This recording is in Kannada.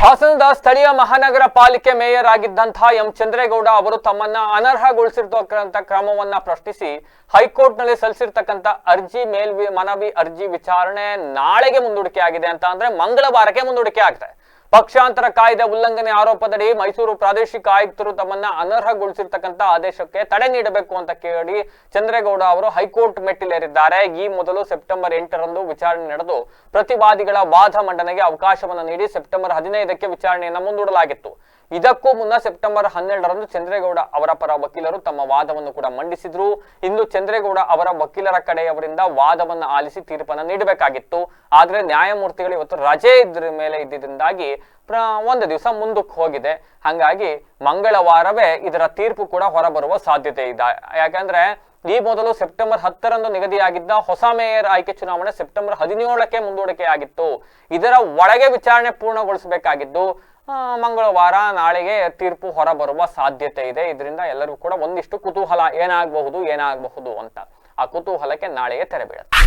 ಹಾಸನದ ಸ್ಥಳೀಯ ಮಹಾನಗರ ಪಾಲಿಕೆ ಮೇಯರ್ ಆಗಿದ್ದಂತಹ ಎಂ ಚಂದ್ರೇಗೌಡ ಅವರು ತಮ್ಮನ್ನ ಅನರ್ಹಗೊಳಿಸಿರ್ತಕ್ಕಂಥ ಕ್ರಮವನ್ನ ಪ್ರಶ್ನಿಸಿ ಹೈಕೋರ್ಟ್ನಲ್ಲಿ ಸಲ್ಲಿಸಿರ್ತಕ್ಕಂಥ ಅರ್ಜಿ ಮೇಲ್ ಮನವಿ ಅರ್ಜಿ ವಿಚಾರಣೆ ನಾಳೆಗೆ ಮುಂದೂಡಿಕೆ ಆಗಿದೆ ಅಂತ ಅಂದ್ರೆ ಮಂಗಳವಾರಕ್ಕೆ ಮುಂದೂಡಿಕೆ ಆಗಿದೆ ಪಕ್ಷಾಂತರ ಕಾಯ್ದೆ ಉಲ್ಲಂಘನೆ ಆರೋಪದಡಿ ಮೈಸೂರು ಪ್ರಾದೇಶಿಕ ಆಯುಕ್ತರು ತಮ್ಮನ್ನ ಅನರ್ಹಗೊಳಿಸಿರ್ತಕ್ಕಂಥ ಆದೇಶಕ್ಕೆ ತಡೆ ನೀಡಬೇಕು ಅಂತ ಕೇಳಿ ಚಂದ್ರೇಗೌಡ ಅವರು ಹೈಕೋರ್ಟ್ ಮೆಟ್ಟಿಲೇರಿದ್ದಾರೆ. ಈ ಮೊದಲು ಸೆಪ್ಟೆಂಬರ್ ಎಂಟರಂದು ವಿಚಾರಣೆ ನಡೆದು ಪ್ರತಿವಾದಿಗಳ ವಾದ ಮಂಡನೆಗೆ ಅವಕಾಶವನ್ನು ನೀಡಿ ಸೆಪ್ಟೆಂಬರ್ ಹದಿನೈದಕ್ಕೆ ವಿಚಾರಣೆಯನ್ನು ಮುಂದೂಡಲಾಗಿತ್ತು. ಇದಕ್ಕೂ ಮುನ್ನ ಸೆಪ್ಟೆಂಬರ್ ಹನ್ನೆರಡರಂದು ಚಂದ್ರೇಗೌಡ ಅವರ ಪರ ವಕೀಲರು ತಮ್ಮ ವಾದವನ್ನು ಕೂಡ ಮಂಡಿಸಿದ್ರು. ಇಂದು ಚಂದ್ರೇಗೌಡ ಅವರ ವಕೀಲರ ಕಡೆಯವರಿಂದ ವಾದವನ್ನು ಆಲಿಸಿ ತೀರ್ಪನ್ನು ನೀಡಬೇಕಾಗಿತ್ತು. ಆದ್ರೆ ನ್ಯಾಯಮೂರ್ತಿಗಳು ಇವತ್ತು ರಜೆ ಇದ್ರ ಮೇಲೆ ಇದ್ದಿದ್ದರಿಂದಾಗಿ ಒಂದು ದಿವಸ ಮುಂದಕ್ಕೆ ಹೋಗಿದೆ. ಹಾಗಾಗಿ ಮಂಗಳವಾರವೇ ಇದರ ತೀರ್ಪು ಕೂಡ ಹೊರಬರುವ ಸಾಧ್ಯತೆ ಇದೆ. ಯಾಕಂದ್ರೆ ಈ ಮೊದಲು ಸೆಪ್ಟೆಂಬರ್ ಹತ್ತರಂದು ನಿಗದಿಯಾಗಿದ್ದ ಹೊಸ ಮೇಯರ್ ಆಯ್ಕೆ ಚುನಾವಣೆ ಸೆಪ್ಟೆಂಬರ್ ಹದಿನೇಳಕ್ಕೆ ಮುಂದೂಡಿಕೆಯಾಗಿತ್ತು. ಇದರ ಒಳಗೆ ವಿಚಾರಣೆ ಪೂರ್ಣಗೊಳಿಸಬೇಕಾಗಿದ್ದು ಮಂಗಳವಾರ ನಾಳೆಗೆ ತೀರ್ಪು ಹೊರಬರುವ ಸಾಧ್ಯತೆ ಇದೆ. ಇದರಿಂದ ಎಲ್ಲರೂ ಕೂಡ ಒಂದಿಷ್ಟು ಕುತೂಹಲ ಏನಾಗಬಹುದು ಏನಾಗಬಹುದು ಅಂತ ಆ ಕುತೂಹಲಕ್ಕೆ ನಾಳೆಗೆ ತೆರೆ ಬೀಳುತ್ತೆ.